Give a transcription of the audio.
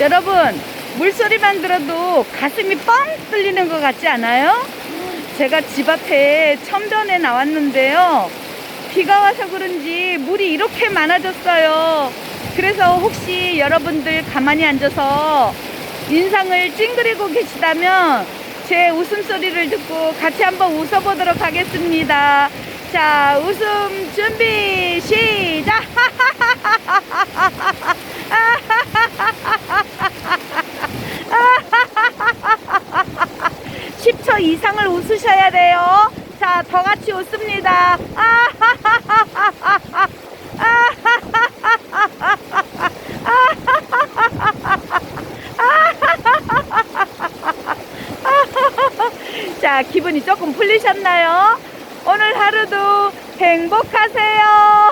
여러분, 물소리만 들어도 가슴이 뻥 뚫리는 것 같지 않아요? 제가 집 앞에 천변에 나왔는데요. 비가 와서 그런지 물이 이렇게 많아졌어요. 그래서 혹시 여러분들 가만히 앉아서 인상을 찡그리고 계시다면 제 웃음소리를 듣고 같이 한번 웃어보도록 하겠습니다. 자, 웃음 준비, 시작! 10초 이상을 웃으셔야 돼요. 자, 더 같이 웃습니다. 자, 기분이 조금 풀리셨나요? 오늘 하루도 행복하세요.